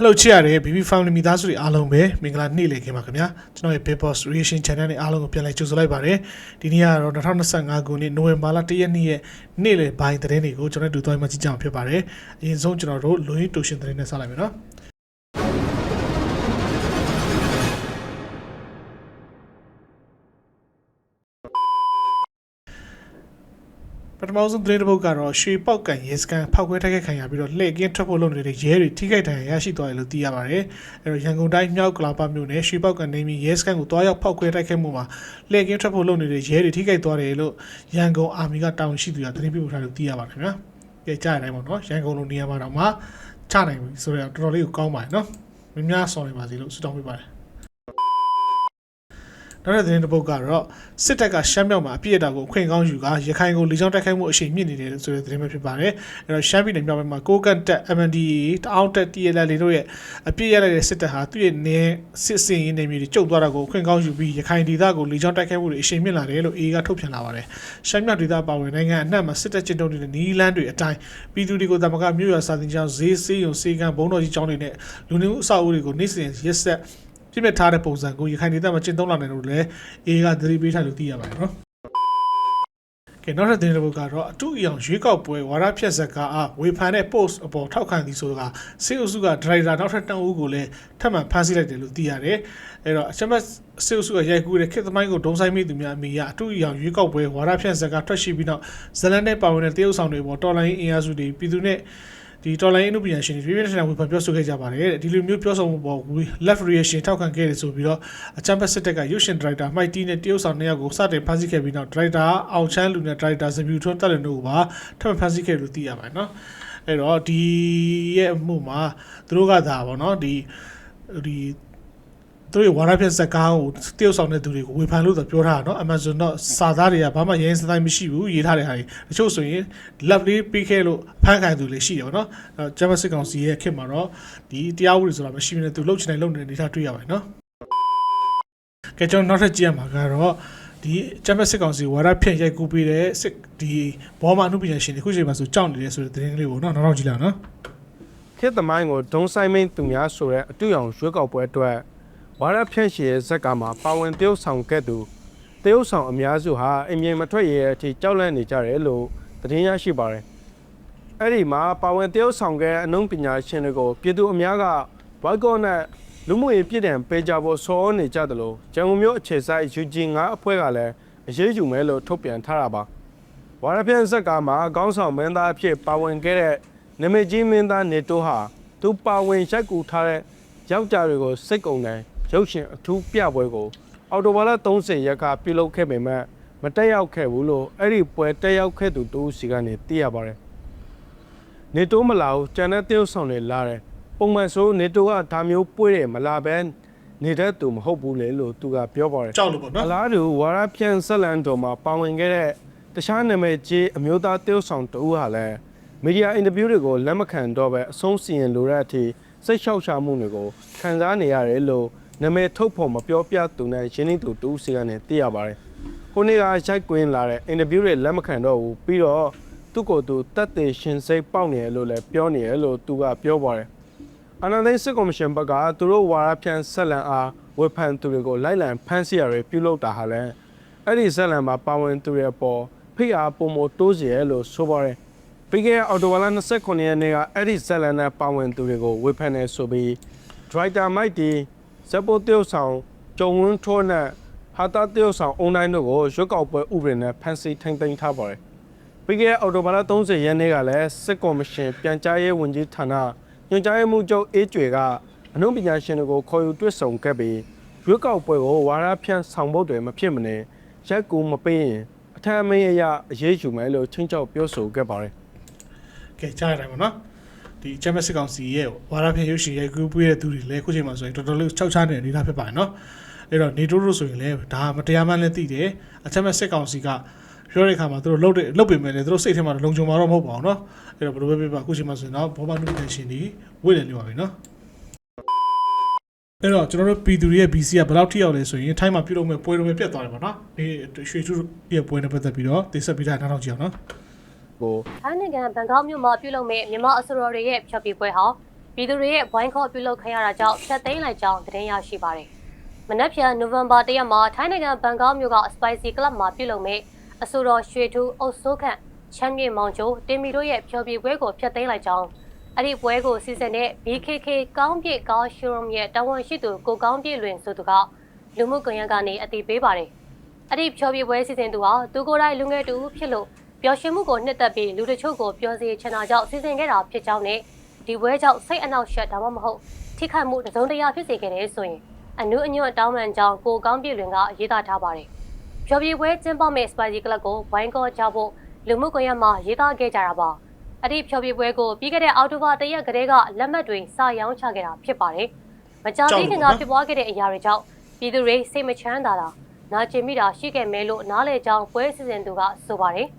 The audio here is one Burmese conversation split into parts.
Hello ချစ်ရတဲ့ BB Family မိသားစုတွေအားလုံးပဲမင်္ဂလာနေ့လည်ခင်ပါခင်ဗျာကျွန်တော်ရဲ့ Big Boss Reaction Channel နဲ့အားလုံးကိုပြန်လည်ကြိုဆိုလိုက်ပါတယ်ဒီနေ့ကတော့2025ခုနှစ်နိုဝင်ဘာလ1ရက်နေ့ရဲ့နေ့လည်ပိုင်းသတင်းတွေကိုကျွန်တော်တို့တွေ့မှကြည့်ကြအောင်ဖြစ်ပါတယ်အရင်ဆုံးကျွန်တော်တို့လူရင်းတူရှင်သတင်းနဲ့စလိုက်မယ်နော် ပထမဆုံးသတင်းတစ်ပုဒ်ကတော့ရွှေပေါက်ကန်ရဲစခန်းဖောက်ခွဲတိုက်ခိုက်ခံရပြီးတော့လှည့်ကင်းထွက်ဖို့လုပ်နေတဲ့ရဲတွေထိခိုက်ဒဏ်ရာရရှိသွားတယ်လို့သိရပါတယ်။အဲတော့ရန်ကုန်တိုင်းမြောက်ကလာပမြို့နယ်ရွှေပေါက်ကန်နေမီရဲစခန်းကိုတွားရောက်ဖောက်ခွဲတိုက်ခိုက်မှုမှာလှည့်ကင်းထွက်ဖို့လုပ်နေတဲ့ရဲတွေထိခိုက်သွားတယ်လို့ရန်ကုန်အာမီကတာဝန်ရှိသူကသတင်းပေးပို့ထားလို့သိရပါတယ်ခင်ဗျာ။ကြည့်ကြရတိုင်းပေါ့နော်ရန်ကုန်လိုနေရာမှာတော့မှချနိုင်ပြီဆိုတော့တော်တော်လေးကိုကောင်းပါတယ်နော်။မများဆောင်နေပါစေလို့ဆုတောင်းပေးပါတယ်။ နောက်တဲ့သတင်းတစ်ပုဒ်ကတော့စစ်တပ်ကရှမ်းမြောက်မှာအပြစ်အတာကိုအခွင့်ကောင်းယူကရခိုင်ကိုလေကြောင်းတိုက်ခိုက်မှုအရှိန်မြင့်နေတယ်ဆိုတဲ့သတင်းပဲဖြစ်ပါတယ်။အဲတော့ရှမ်းပြည်နယ်မြောက်ပိုင်းမှာကိုကန့်တက် MNDAA တအောင်းတက် TLL တို့ရဲ့အပြစ်ရလိုက်တဲ့စစ်တပ်ဟာသူ့ရဲ့နေစစ်စင်ရေးနေမျိုးတွေကျုပ်သွားတာကိုအခွင့်ကောင်းယူပြီးရခိုင်ဒေသကိုလေကြောင်းတိုက်ခိုက်မှုတွေအရှိန်မြင့်လာတယ်လို့ AA ကထုတ်ပြန်လာပါတယ်။ရှမ်းမြောက်ဒေသပါဝင်နိုင်ငံအနှံ့မှာစစ်တပ်ကျင်းတုံးနေတဲ့နီးလန်းတွေအတိုင်းပြည်သူတွေကိုတမကမြို့ရွာစာတင်ကျောင်းဈေးစေးရုံစေကံဘုံတော်ကြီးကျောင်းတွေနဲ့လူနေမှုအဆောက်အဦတွေကိုနေ့စဉ်ရက်ဆက် ပြစ်မှတ်ထားတဲ့ပုံစံကိုရခိုင်ဒေသမှာကျင့်သုံးလာတယ်လို့လည်းအေးကသတိပေးထားလို့သိရပါတယ်နော်ကဲနောက်ထပ်သတင်းတစ်ပုဒ်ကတော့အတူအယောင်ရွေးကောက်ပွဲဝါရဖြတ်ဇက်ကအားဝေဖန်တဲ့ post အပေါ်ထောက်ခံသည်ဆိုတာစေအုပ်စုကဒရိုက်တာနောက်ထပ်တန်ဦးကိုလည်းထပ်မံဖမ်းဆီးလိုက်တယ်လို့သိရတယ်အဲ့တော့အချက်မဲ့စေအုပ်စုကရိုက်ကူးတဲ့ခေတ်သမိုင်းကိုဒုံဆိုင်မိသူများအမိရအတူအယောင်ရွေးကောက်ပွဲဝါရဖြတ်ဇက်ကထွက်ရှိပြီးနောက်ဇလန်နဲ့ပါဝင်တဲ့တရုတ်ဆောင်တွေပေါ်တော်လိုင်းအင်အားစုတွေပြည်သူနဲ့ ဒီတော်လိုင်းအမှုပညာရှင်တွေပြည့်ပြည့်ထန်ထန်ဝေဖန်ပြောဆိုခဲ့ကြပါတယ်တဲ့ဒီလိုမျိုးပြောဆိုမှုပေါ် left reaction ထောက်ခံခဲ့တယ်ဆိုပြီးတော့အချမ်းဘတ်စစ်တက်ကရုပ်ရှင်ဒရိုက်တာမိုက်တီနဲ့တရုတ်ဆောင်နှစ်ယောက်ကိုစတင်ဖမ်းဆီးခဲ့ပြီးနောက်ဒရိုက်တာအောင်ချမ်းလူနဲ့ဒရိုက်တာစပြူထွန်းတက်လည်းတို့ကိုပါထပ်မံဖမ်းဆီးခဲ့လို့သိရပါတယ်နော်အဲ့တော့ဒီရဲ့အမှုမှာသူတို့ကဒါပေါ့နော်ဒီဒီ သူတို့ရဲ့ဝါရဖြတ်ဇက်ကားကိုတရုတ်ဆောင်တဲ့သူတွေကိုဝေဖန်လို့တော့ပြောထားတာเนาะ Amazon တော့စာသားတွေကဘာမှရင်းစတိုင်းမရှိဘူးရေးထားတဲ့ဟာတွေတချို့ဆိုရင် love လေးပြီးခဲ့လို့ဖန်ခံသူလေးရှိတယ်ပေါ့เนาะအဲဂျမစစ်ကောင်စီရဲ့ခေတ်မှာတော့ဒီတရားဥပဒေဆိုတာမရှိဘဲနဲ့သူလှုပ်ချင်တယ်လှုပ်နေတဲ့အနေအထားတွေ့ရပါတယ်เนาะကဲကျွန်တော်နောက်ထပ်ကြည့်ရမှာကတော့ဒီဂျမစစ်ကောင်စီဝါရဖြန့်ရိုက်ကူးပေးတဲ့စစ်ဒီဘောမအမှုပညာရှင်တွေခုချိန်မှာဆိုကြောက်နေတယ်ဆိုတဲ့သတင်းကလေးကိုเนาะနောက်နောက်ကြည့်လိုက်အောင်เนาะ ခေတ်သမိုင်းကိုဒုံဆိုင်မင်းသူများဆိုတဲ့အတူရောင်ရွေးကောက်ပွဲအတွက် ဝါရဖြန့်ရှည်ရဲ့ဇက်ကမှာပါဝင်တရုတ်ဆောင်ခဲ့သူတရုတ်ဆောင်အများစုဟာအမြင်မထွက်ရတဲ့အထိကြောက်လန့်နေကြတယ်လို့သတင်းရရှိပါတယ်။အဲ့ဒီမှာပါဝင်တရုတ်ဆောင်ခဲ့တဲ့အနုပညာရှင်တွေကိုပြည်သူအများကဘိုက်ကော့နဲ့လူမှုရေးပြည်တံပေးကြဖို့ဆော်နေကြတယ်လို့ဂျန်ကုန်မြို့အခြေစိုက် UG9 အဖွဲ့ကလည်းအရေးယူမယ်လို့ထုတ်ပြန်ထားတာပါ။ဝါရဖြန့်ဇက်ကမှာခေါင်းဆောင်မင်းသားအဖြစ်ပါဝင်ခဲ့တဲ့နမကြီးမင်းသားနေတိုးဟာသူပါဝင်ရိုက်ကူထားတဲ့ယောက်ျားတွေကိုစိတ်ကုံတယ် ရုပ်ရှင်အထူးပြပွဲကိုအော်တိုဘာလ30ရက်ကပြုလုပ်ခဲ့ပေမဲ့မတက်ရောက်ခဲ့ဘူးလို့အဲ့ဒီပွဲတက်ရောက်ခဲ့သူတူစီကနေသိရပါတယ်။နေတိုးမလာဘူးကျန်တဲ့တရုတ်ဆောင်တွေလာတယ်။ပုံမှန်ဆိုနေတိုးကဒါမျိုးပွေးတယ်မလာဘဲနေတဲ့သူမဟုတ်ဘူးလေလို့သူကပြောပါတယ်။ကြောက်လို့ပေါ့နော်။အလားတူဝါရပြန်ဆက်လန်တော်မှာပါဝင်ခဲ့တဲ့တခြားနာမည်ကြီးအမျိုးသားတရုတ်ဆောင်တူဟာလည်းမီဒီယာအင်တာဗျူးတွေကိုလက်မခံတော့ပဲအဆုံးစီရင်လိုတဲ့အထိစိတ်လျှောက်ရှားမှုတွေကိုခံစားနေရတယ်လို့ နာမည်ထုတ်ဖော်မပြောပြသူနဲ့ရင်းနှီးသူတူစီကနေသိရပါတယ်။ခုနေ့ကရိုက်ကွင်းလာတဲ့အင်တာဗျူးတွေလက်မခံတော့ဘူးပြီးတော့သူ့ကိုယ်သူတက်သေးရှင်စိတ်ပေါက်နေတယ်လို့လည်းပြောနေတယ်လို့သူကပြောပါတယ်။အနန္တိတ်စစ်ကော်မရှင်ဘက်ကသူတို့ဝါရဖြန့်ဆက်လန်အားဝေဖန်သူတွေကိုလိုက်လံဖမ်းဆီးရတွေပြုလုပ်တာဟာလည်းအဲ့ဒီဆက်လန်မှာပါဝင်သူတွေအပေါ်ဖိအားပုံမတိုးစီရဲလို့ဆိုပါတယ်ပြီးခဲ့တဲ့အော်တိုဝါလာ29ရက်နေ့ကအဲ့ဒီဆက်လန်နဲ့ပါဝင်သူတွေကိုဝေဖန်နေဆိုပြီးဒရိုက်တာမိုက်တီ ဇက်ပိုတယောက်ဆောင်ဂျုံဝန်းထိုးနဲ့ဟာတာတယောက်ဆောင်အွန်လိုင်းတို့ကိုရွက်ကောက်ပွဲဥပဒေနဲ့ဖမ်းဆီးထိန်းသိမ်းထားပါတယ်ပြီးခဲ့တဲ့အော်တိုဘာလ30ရက်နေ့ကလည်းစစ်ကော်မရှင်ပြန်ကြားရေးဝန်ကြီးဌာနညွှန်ကြားရေးမှူးချုပ်အေးကျွေကအနုပညာရှင်တွေကိုခေါ်ယူတွေ့ဆုံခဲ့ပြီးရွေးကောက်ပွဲကိုဝါရဖြန့်ဆောင်ဖို့တွေမဖြစ်မနေရက်ကူမပေးရင်အထက်အမင်းအရာအရေးယူမယ်လို့ချင်းချောက်ပြောဆိုခဲ့ပါတယ်ကဲကြားရတိုင်းပါနော် ဒီချမ်းမစစ်ကောင်စီရဲ့ဝါရဖြန့်ရုပ်ရှင်ရိုက်ကူးပေးတဲ့သူတွေလည်းခုချိန်မှာဆိုရင်တော်တော်လေးခြောက်ချနေတဲ့အနေအထားဖြစ်ပါတယ်နော်အဲ့တော့နေတိုးတို့ဆိုရင်လည်းဒါမတရားမှန်းလည်းသိတယ်အချမ်းမစစ်ကောင်စီကပြောတဲ့အခါမှာသူတို့လှုပ်တဲ့လှုပ်ပေမဲ့လည်းသူတို့စိတ်ထဲမှာလုံခြုံမှာတော့မဟုတ်ပါဘူးနော်အဲ့တော့ဘယ်လိုပဲဖြစ်ပါခုချိန်မှာဆိုရင်တော့ဘောဘာနုပညာရှင်တွေဝိတ်တယ်လို့ပါပဲနော်အဲ့တော့ကျွန်တော်တို့ပြည်သူတွေရဲ့ BC ကဘယ်လောက်ထိရောက်လဲဆိုရင်ထိုင်းမှာပြုလုပ်မဲ့ပွဲတော်ပဲပြတ်သွားတယ်ပေါ့နော်ဒီရွှေထူးရဲ့ပွဲနဲ့ပတ်သက်ပြီးတော့တိဆက်ပြီးတာနောက်နောက်ကြည့်အောင်နော် ကိုထိုင်းနိုင်ငံဘန်ကောက်မြို့မှာပြုလုပ်မဲ့မြန်မာအစိုးရတွေရဲ့ဖျော်ဖြေပွဲဟာပြည်သူတွေရဲ့ဘိုင်းခေါ်ပြုလုပ်ခံရတာကြောင့်ဖျက်သိမ်းလိုက်ကြောင်းသတင်းရရှိပါတယ်။မနက်ဖြန်နိုဝင်ဘာ၁ရက်မှာထိုင်းနိုင်ငံဘန်ကောက်မြို့က Spicy Club မှာပြုလုပ်မယ့်အဆိုတော်ရွှေထူးအုပ်စိုးခန့်ချမ်းမြေမောင်ကျိုးတင်မီတို့ရဲ့ဖျော်ဖြေပွဲကိုဖျက်သိမ်းလိုက်ကြောင်းအဲ့ဒီပွဲကိုစီစဉ်တဲ့ BKK ကောင်းပြည့်ကားရှိုရုံရဲ့တာဝန်ရှိသူကိုကောင်းပြည့်လွင်ဆိုသူကလူမှုကွန်ရက်ကနေအသိပေးပါတယ်။အဲ့ဒီဖျော်ဖြေပွဲစီစဉ်သူဟာသူကိုယ်တိုင်လူငယ်တူဖြစ်လို့ ပျော်ရွှင်မှုကိုနှစ်သက်ပြီးလူတချို့ကိုပျော်စေချင်တာကြောင့်စီစဉ်ခဲ့တာဖြစ်ကြောင်းနဲ့ဒီပွဲကြောင့်စိတ်အနှောက်အယှက်ဒါမှမဟုတ်ထိခိုက်မှုတစ်စုံတစ်ရာဖြစ်စေခဲ့တယ်ဆိုရင်အနုအညွတ်တောင်းပန်ကြောင်းကိုကောင်းပြည့်လွင်ကရေးသားထားပါတယ်။ဖျော်ဖြေပွဲကျင်းပမဲ့ Spicy Club ကိုဝိုင်းကောကြဖို့လူမှုကွန်ရက်မှာရေးသားခဲ့ကြတာပါ။အဲ့ဒီဖျော်ဖြေပွဲကိုပြီးခဲ့တဲ့အောက်တိုဘာ၁ရက်ကတည်းကလက်မှတ်တွေစရောင်းချခဲ့တာဖြစ်ပါတယ်။မကြာသေးခင်ကဖြစ်ပွားခဲ့တဲ့အရာတွေကြောင့်ပြည်သူတွေစိတ်မချမ်းသာတာနာကျင်မိတာရှိခဲ့မဲလို့နားလေကြောင်းပွဲစီစဉ်သူကဆိုပါတယ်။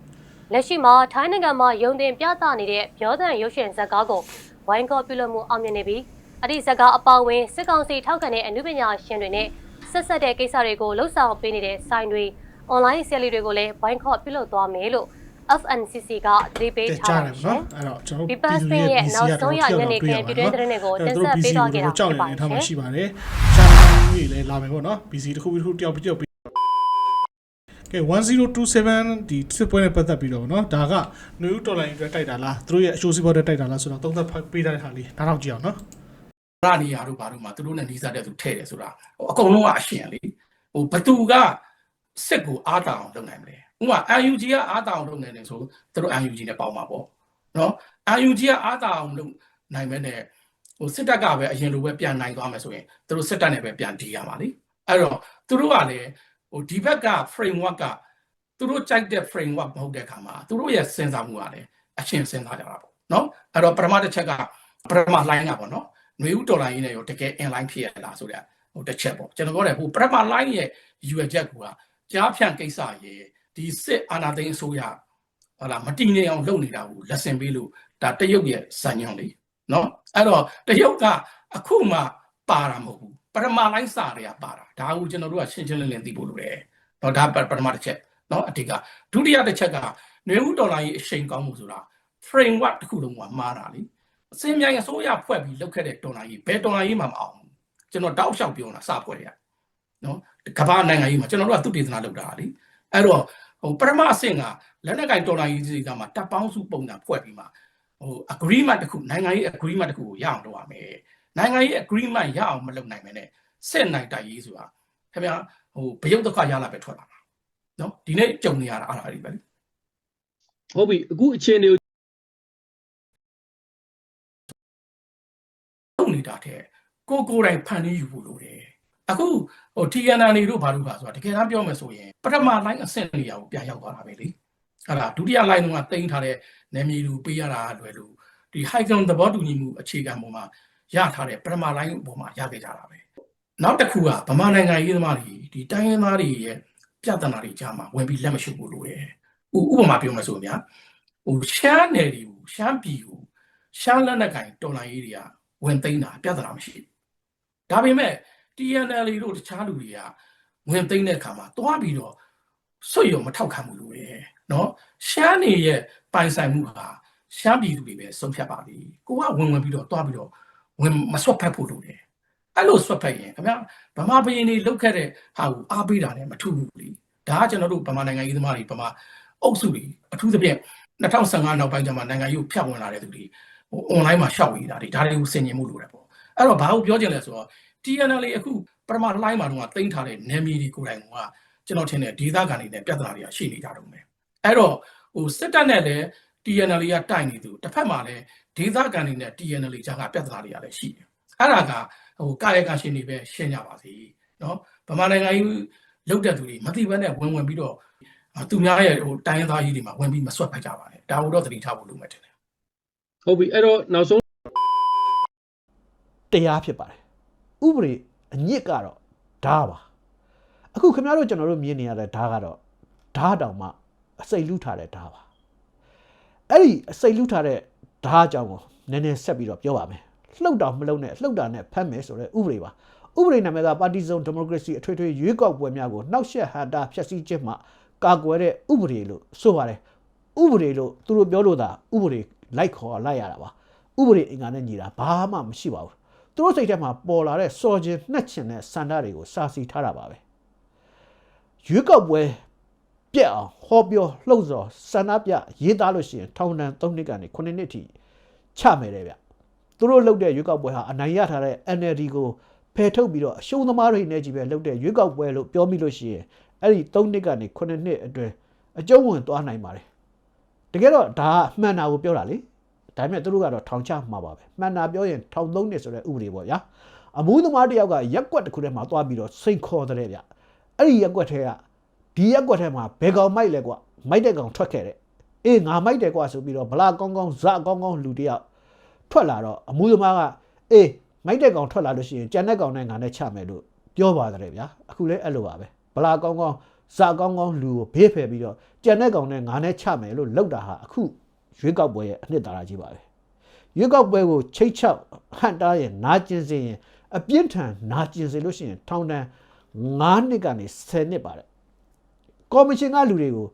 လက်ရှိမှာထိုင်းနိုင်ငံမှာယုံတင်ပြသနေတဲ့ပြောသံရုပ်ရှင်ဇာတ်ကားကိုဝိုင်းကောပြုလုပ်မှုအောင်မြင်နေပြီးအဲ့ဒီဇာတ်ကားအပောင်းဝင်စစ်ကောင်စီထောက်ခံတဲ့အမှုပညာရှင်တွေနဲ့ဆက်ဆက်တဲ့ကိစ္စတွေကိုလှုပ်ဆောင်ပေးနေတဲ့ဆိုင်တွေအွန်လိုင်းဆယ်လီတွေကိုလည်းဝိုင်းကောပြုလုပ်သွားမယ်လို့ FNCC ကသတိပေးတဲ့ထားကြားပါတယ်ရှနော်င်အဲ့တော့ကျွန်တော်ဒီ Bus Spin ရဲ့နောက်ဆုံးရညနေခင်းပြည်တွင်းသတင်းတွေကိုတင်ဆက်ပေးသွားခဲ့တာဖြစ်ပါတယ်ထားမှာရှိပါတယ်ရှာနေကြီးလည်းလာမယ်ပေါ့နော် BC တစ်ခုပြီးတစ်ခုတယောက်ပြီးတယောက်ပြီး ကဲ1027ဒီစစ်ပွဲနဲ့ပတ်သက်ပြီးတော့ဗောနော်ဒါကနယူးတော်လိုင်းအတွက်တိုက်တာလားသူတို့ရဲ့အရှိုးစီးပွားအတွက်တိုက်တာလားဆိုတော့သုံးသက်ပေးထားတဲ့ဟာလေးဒါတော့ကြည့်အောင်နော်ရနေရာတို့ဘာတို့မှာသူတို့နဲ့နှီးစားတဲ့သူထဲ့တယ်ဆိုတာဟိုအကုန်လုံးကအရှင်လေဟိုဘသူကစစ်ကိုအားတောင်လုပ်နိုင်မလဲဥပမာ UNG ကအားတောင်လုပ်နိုင်တယ်ဆိုသူတို့ UNG နဲ့ပေါင်းမှာပေါ့နော် UNG ကအားတောင်လုပ်နိုင်မဲ့နဲ့ဟိုစစ်တပ်ကပဲအရင်လိုပဲပြန်နိုင်သွားမယ်ဆိုရင်သူတို့စစ်တပ်နဲ့ပဲပြန်တီးရမှာလေအဲ့တော့သူတို့ကလည်း ဟိုဒီဘက်က framework ကသူတို့ကြိုက်တဲ့ framework မဟုတ်တဲ့ခါမှာသူတို့ရဲ့စဉ်းစားမှုကလည်းအရှင်စဉ်းစားကြတာပေါ့နော်အဲ့တော့ပထမတစ်ချက်ကပထမ line ကပေါ့နော်ຫນွေဥဒေါ်လာရင်းနဲ့ရောတကယ် inline ဖြစ်ရလားဆိုတဲ့ဟိုတစ်ချက်ပေါ့ကျွန်တော်ပြောတယ်ဟိုပရမ line ရဲ့ UR ချက်ကကြားဖြန့်ကိစ္စရဲ့ဒီစစ်အာဏာသိမ်းအစိုးရဟုတ်လားမတည်နေအောင်လုပ်နေတာကိုလက်ဆင်ပေးလို့ဒါတရုတ်ရဲ့စံညွှန်းလေးနော်အဲ့တော့တရုတ်ကအခုမှပါတာမဟုတ်ဘူး ပရမ line စာတွေကပါတာဒါကိုကျွန်တော်တို့ကရှင်းရှင်းလင်းလင်းသိဖို့လိုတယ်နော်ဒါပထမတစ်ချက်နော်အတိကဒုတိယတစ်ချက်ကຫນွေဥဒေါ်လာရေးအရှိန်ကောင်းမှုဆိုတာ framework တစ်ခုလုံးကမှားတာလေအစင်းမြိုင်အစိုးရဖွဲ့ပြီးလုပ်ခဲ့တဲ့တော်လာကြီးဘယ်တော်လာကြီးမှမအောင်ဘူးကျွန်တော်တောက်လျှောက်ပြောတာစဖွဲ့ရနော်ကမ္ဘာနိုင်ငံကြီးမှာကျွန်တော်တို့ကသူတည်သနာလုပ်တာလေအဲ့တော့ဟိုပထမအဆင့်ကလက်နက်ကင်တော်လာကြီးတွေကမှတပ်ပေါင်းစုပုံစံဖွဲ့ပြီးမှဟို agreement တစ်ခုနိုင်ငံရေး agreement တစ်ခုကိုရအောင်လုပ်ရမယ် နိုင်ငံရေး agreement ရအောင်မလုပ်နိုင်မနဲ့စစ်နိုင်တိုက်ရေးဆိုတာခင်ဗျာဟိုဘရုတ်တစ်ခါရလာပဲထွက်လာမှာနော်ဒီနေ့ကြုံနေရတာအားအားကြီးပဲလေဟုတ်ပြီအခုအခြေအနေကိုလုပ်နေတာတဲ့ကိုကိုယ်တိုင်ဖန်တီးယူဖို့လိုတယ်အခုဟို TNN တွေတို့ဘာလို့ပါဆိုတာတကယ်တမ်းပြောမယ်ဆိုရင်ပထမ line အဆင့်နေရာကိုပြန်ရောက်သွားတာပဲလေဟာလားဒုတိယ line ကတင်ထားတဲ့နာမည်လူပေးရတာလွယ်လို့ဒီ high ground သဘောတူညီမှုအခြေခံပေါ်မှာ ရထားတဲ့ပထမ line ပေါ်မှာရခဲ့ကြတာပဲနောက်တစ်ခုကဗမာနိုင်ငံရေးသမားတွေဒီတိုင်းရင်းသားတွေရဲ့ပြဿနာတွေကြားမှာဝင်ပြီးလက်မရှုပ်ဖို့လိုတယ်ဥဥပမာပြောမယ်ဆိုရင်ဗျာဟိုရှမ်းနယ်တွေကိုရှမ်းပြည်ကိုရှမ်းလက်နက်ကင်တော်လိုင်းရေးတွေကဝင်သိမ်းတာပြဿနာမရှိဘူးဒါပေမဲ့ TNL တို့တခြားလူတွေကဝင်သိမ်းတဲ့အခါမှာတွားပြီးတော့ဆွတ်ရုံမထောက်ခံမှုလို့ရယ်နော်ရှမ်းနေရဲ့ပိုင်ဆိုင်မှုဟာရှမ်းပြည်သူတွေပဲဆုံးဖြတ်ပါလိကိုကဝင်ဝင်ပြီးတော့တွားပြီးတော့ ဝင်မဆွတ်ဖက်ဖို့လို့တယ်အဲ့လိုဆွတ်ဖက်ရင်ခင်ဗျဗမာပြည်နေလုတ်ခဲ့တဲ့ဟာကိုအားပေးတာလည်းမထူဘူးလေဒါကကျွန်တော်တို့ဗမာနိုင်ငံရေးသမားတွေဗမာအုပ်စုတွေအထူးသဖြင့်2015နောက်ပိုင်းကျမှနိုင်ငံရေးကိုဖျက်ဝင်လာတဲ့သူတွေဟို online မှာရှောက်နေတာတွေဒါတွေကိုဆင်ញင်မှုလိုတယ်ပေါ့အဲ့တော့ဘာကိုပြောချင်လဲဆိုတော့ TNL အခုပထမ line မှာတော့တင်ထားတဲ့နာမည်တွေကိုယ်တိုင်ကကျွန်တော်ထင်တယ်ဒေသခံတွေနဲ့ပြဿနာတွေကရှိနေကြတော့မယ်အဲ့တော့ဟိုစစ်တပ်နဲ့လည်း TNL ကတိုက်နေသူတစ်ဖက်မှာလည်း ဒေသခံတွေနဲ့ TNL ကြားကပြဿနာတွေကလည်းရှိတယ်အဲ့ဒါကဟိုကာယကရှင်တွေပဲရှင်းကြပါစေနော်ဗမာနိုင်ငံကြီးလုတ်တဲ့သူတွေမသိဘဲနဲ့ဝင်ဝင်ပြီးတော့သူများရဲ့ဟိုတိုင်းရင်းသားကြီးတွေမှာဝင်ပြီးမဆွတ်ဖိုက်ကြပါနဲ့ဒါကိုတော့သတိထားဖို့လိုမယ်ထင်တယ်ဟုတ်ပြီအဲ့တော့နောက်ဆုံးတရားဖြစ်ပါတယ်ဥပဒေအညစ်ကတော့ဓာပါအခုခင်ဗျားတို့ကျွန်တော်တို့မြင်နေရတဲ့ဓာကတော့ဓာတောင်မှအစိတ်လူးထားတဲ့ဓာပါအဲ့ဒီအစိတ်လူးထားတဲ့ ဓာအကြောင်းကိုနည်းနည်းဆက်ပြီးတော့ပြောပါမယ်လှုပ်တာမလှုပ်နဲ့လှုပ်တာနဲ့ဖမ်းမယ်ဆိုတဲ့ဥပဒေပါဥပဒေနာမည်ကပါတီစုံဒီမိုကရေစီအထွေထွေရွေးကောက်ပွဲများကိုနှောက်ယှက်ဟန်တာဖျက်ဆီးခြင်းမှကာကွယ်တဲ့ဥပဒေလို့ဆိုပါတယ်ဥပဒေလို့သူတို့ပြောလို့သာဥပဒေလိုက်ခေါ်လိုက်ရတာပါဥဥပဒေအင်္ဂါနဲ့ညီတာဘာမှမရှိပါဘူးသူတို့စိတ်ထဲမှာပေါ်လာတဲ့စော်ခြင်းနှက်ချင်တဲ့စန္ဒတွေကိုစာစီထားတာပါပဲရွေးကောက်ပွဲ ပြက်အောင်ဟောပြောလှုပ်ဆော်စန္ဒပြရေးသားလို့ရှိရင်ထောင်ဒဏ်3နှစ်ကနေ9နှစ်ထိချမယ်တဲ့ဗျသူတို့လှုပ်တဲ့ရွေးကောက်ပွဲဟာအနိုင်ရထားတဲ့ NLD ကိုဖယ်ထုတ်ပြီးတော့အရှုံးသမားတွေနဲ့ကြီးပဲလှုပ်တဲ့ရွေးကောက်ပွဲလို့ပြောမိလို့ရှိရင်အဲ့ဒီ3နှစ်ကနေ9နှစ်အတွင်းအကျုံးဝင်သွားနိုင်ပါတယ်တကယ်တော့ဒါကမှန်တာကိုပြောတာလေဒါပေမဲ့သူတို့ကတော့ထောင်ချမှာပါပဲမှန်တာပြောရင်ထောင်သုံးနှစ်ဆိုတဲ့ဥပဒေပေါ့ဗျာအမှုသမားတစ်ယောက်ကရက်ကွက်တစ်ခုထဲမှာသွားပြီးတော့စိန်ခေါ်တဲ့ဗျအဲ့ဒီရက်ကွက်ထဲက ဒီရက်ကွက်ထဲမှာဘယ်ကောင်မိုက်လဲကွမိုက်တဲ့ကောင်ထွက်ခဲ့တဲ့အေးငါမိုက်တယ်ကွဆိုပြီးတော့ဗလာကောင်းကောင်းဇကောင်းကောင်းလူတစ်ယောက်ထွက်လာတော့အမှုသမားကအေးမိုက်တဲ့ကောင်ထွက်လာလို့ရှိရင်ကြံတဲ့ကောင်နဲ့ငါနဲ့ချမယ်လို့ပြောပါတယ်ဗျာအခုလည်းအဲ့လိုပါပဲဗလာကောင်းကောင်းဇကောင်းကောင်းလူကိုဘေးဖယ်ပြီးတော့ကြံတဲ့ကောင်နဲ့ငါနဲ့ချမယ်လို့လောက်တာဟာအခုရွေးကောက်ပွဲရဲ့အနှစ်သာရကြီးပါပဲရွေးကောက်ပွဲကိုချိတ်ချောက်ဟန်တားရင်နာကျင်စေရင်အပြင်းထန်နာကျင်စေလို့ရှိရင်ထောင်ဒဏ်9နှစ်ကနေ10နှစ်ပါတယ် ကော်မရှင်ကလူတွေကို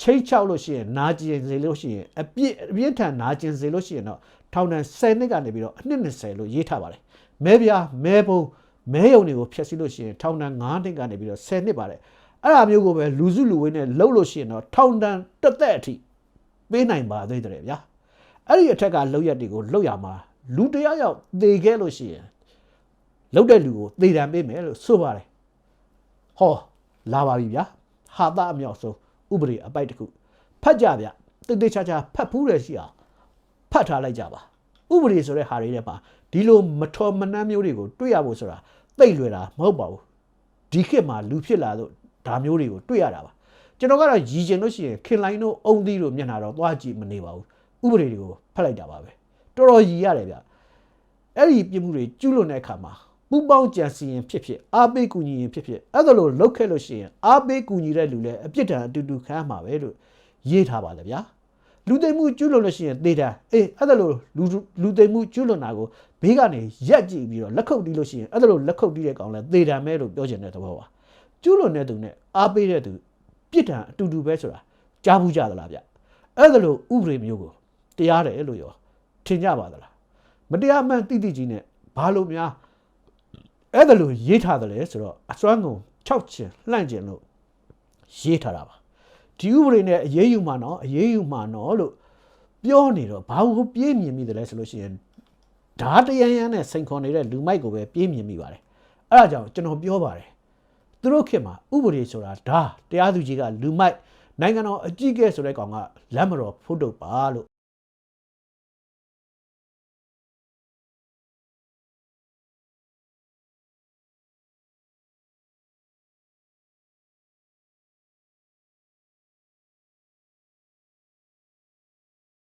ချိတ်ချောက်လို့ရှိရင်နာကျင်စေလို့ရှိရင်အပြင်းအပြင်းထန်နာကျင်စေလို့ရှိရင်တော့ထောင်ဒဏ်10နှစ်ကနေပြီးတော့အနှစ်20လို့ရေးထားပါတယ်မဲပြားမဲပုံမဲယုံတွေကိုဖျက်ဆီးလို့ရှိရင်ထောင်ဒဏ်9နှစ်ကနေပြီးတော့10နှစ်ပါတယ်အဲ့ဒါမျိုးကိုပဲလူစုလူဝေးနဲ့လှုပ်လို့ရှိရင်တော့ထောင်ဒဏ်တစ်သက်အထိပေးနိုင်ပါသေးတယ်ဗျာအဲ့ဒီအထက်ကလောက်ရက်တွေကိုလောက်ရမှာလူတစ်ယောက်ယောက်သေခဲ့လို့ရှိရင်လောက်တဲ့လူကိုသေတံပေးမယ်လို့ဆိုပါတယ်ဟောလာပါပြီဗျာ ဟာသအမြောက်ဆုံးဥပဒေအပိုက်တစ်ခုဖတ်ကြဗျတိတ်တိတ်ချာချာဖတ်ဖူးတယ်ရှိအောင်ဖတ်ထားလိုက်ကြပါဥပဒေဆိုတဲ့ဟာတွေထဲမှာဒီလိုမထော်မနှမ်းမျိုးတွေကိုတွေ့ရဖို့ဆိုတာသိပ်လွယ်တာမဟုတ်ပါဘူးဒီခေတ်မှာလူဖြစ်လာတော့ဒါမျိုးတွေကိုတွေ့ရတာပါကျွန်တော်ကတော့ရည်ကျင်လို့ရှိရင်ခင်လိုင်းတို့အုံသီးတို့မျက်နှာတော့သွားကြည့်မနေပါဘူးဥပဒေတွေကိုဖတ်လိုက်တာပါပဲတော်တော်ရည်ရတယ်ဗျအဲ့ဒီပြစ်မှုတွေကျူးလွန်တဲ့အခါမှာ ပူပေါင်းကြံစီရင်ဖြစ်ဖြစ်အားပေးကူညီရင်ဖြစ်ဖြစ်အဲ့ဒါလိုလုပ်ခဲ့လို့ရှိရင်အားပေးကူညီတဲ့လူလည်းအပြစ်ဒဏ်အတူတူခံရမှာပဲလို့ရေးထားပါလေဗျာလူသိမ်မှုကျူးလွန်လို့ရှိရင်သေတာအေးအဲ့ဒါလိုလူလူသိမ်မှုကျူးလွန်တာကိုဘေးကနေရက်ကြည့်ပြီးတော့လက်ခုပ်တီးလို့ရှိရင်အဲ့ဒါလိုလက်ခုပ်တီးတဲ့ကောင်လည်းသေတာမဲလို့ပြောချင်တဲ့သဘောပါကျူးလွန်တဲ့သူနဲ့အားပေးတဲ့သူပြစ်ဒဏ်အတူတူပဲဆိုတာကြားဘူးကြသလားဗျအဲ့ဒါလိုဥပဒေမျိုးကိုတရားတယ်လို့ရောထင်ကြပါသလားမတရားမှန်တိတိကြီးနဲ့ဘာလို့များ အဲ့ဒါလို့ရေးထားတယ်လဲဆိုတော့အစွမ်းကုန်6ချင်လှန့်ချင်လို့ရေးထားတာပါဒီဥပဒေနဲ့အရေးယူမှာနော်အရေးယူမှာနော်လို့ပြောနေတော့ဘာလို့ပြေးမြင်မိတယ်လဲဆိုလို့ရှိရင်ဓာတရန်ရန်နဲ့စိန်ခေါ်နေတဲ့လူမိုက်ကိုပဲပြေးမြင်မိပါတယ်အဲ့ဒါကြောင့်ကျွန်တော်ပြောပါတယ်သူတို့ခေတ်မှာဥပဒေဆိုတာဓာတရားသူကြီးကလူမိုက်နိုင်ငံတော်အကြီးအကဲဆိုတဲ့ကောင်ကလမ်းမတော်ဖုတ်တုတ်ပါလို့